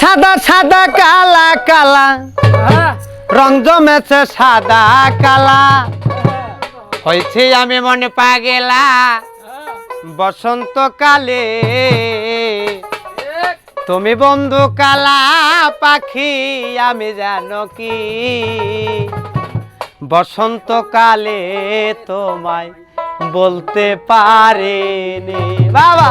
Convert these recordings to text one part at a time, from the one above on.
সাদা সাদা, কালা কালা। রং জমেছে সাদা, কালা। হয়েছি আমি মনে পাগেলা। বসন্তকালে তুমি বন্ধু কালা পাখি, আমি জানো কি? বসন্তকালে তোমায় বলতে পারেনি। বাবা!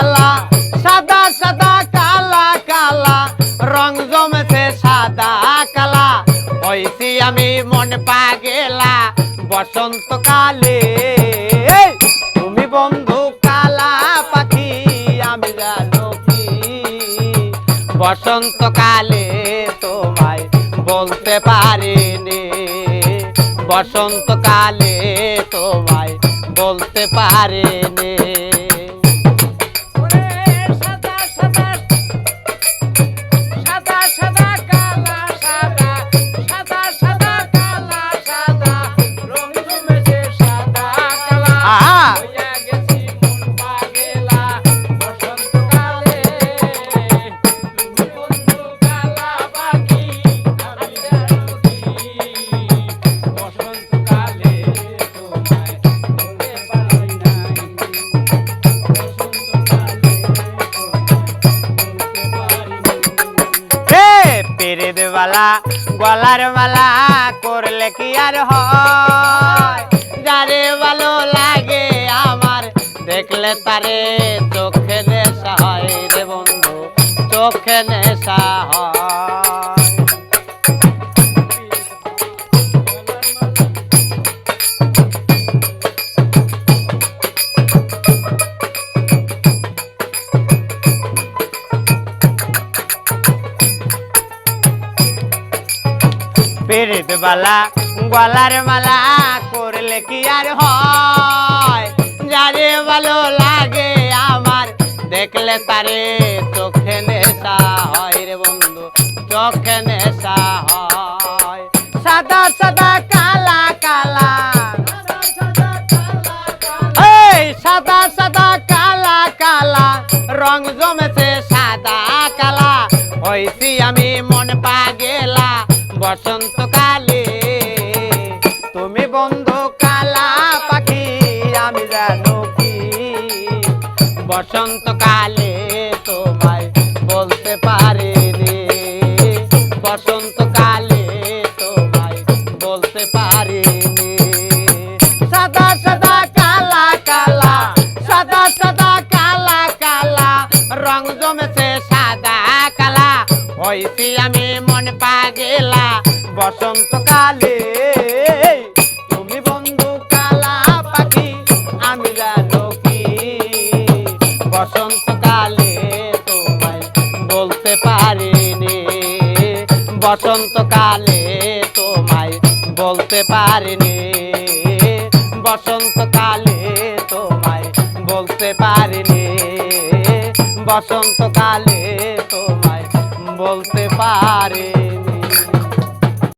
কালা, সাদা সাদা, কালা কালা, রং জমেছে সাদা, কালা। হয়েছি আমি মন পাগেলা, বসন্তকালে। তুমি বন্ধু কালা পাখি, আমি জানো কি? বসন্তকালে তোমায় বলতে পারিনি। বসন্তকালে তোমায় বলতে পারিনি। পেরেদ বালা গলার মালা করলে কি আর হয়? যারে ভালো লাগে আমার, দেখলে তারে চোখে নেশা হয় রে বন্ধু, চোখে নেশা হয়। পেরেদ বালা, গলার মালা করলে কি আর হয়? যারে ভালো লাগে আমার, দেখলে তারে চোখে নেশা হয় রে বন্ধু, চোখে নেশা হয়। সাদা সাদা, কালা কালা। এই, সাদা সাদা, কালা কালা। রং জমেছে সাদা, কালা। হয়েছি আমি মন পাগেলা বসন্তকালে তুমি বন্ধু কালা পাখি আমি জানো কি? বসন্তকালে হয়েছি আমি মন পাগেলা? বসন্তকালে তুমি বন্ধু কালা পাখি, আমি জানো কি? বসন্তকালে তোমায় বলতে পারিনি। বসন্তকালে তোমায় বলতে পারিনি। বসন্তকালে তোমায় বলতে পারিনি। বসন্তকালে তোমায় বলতে পারে।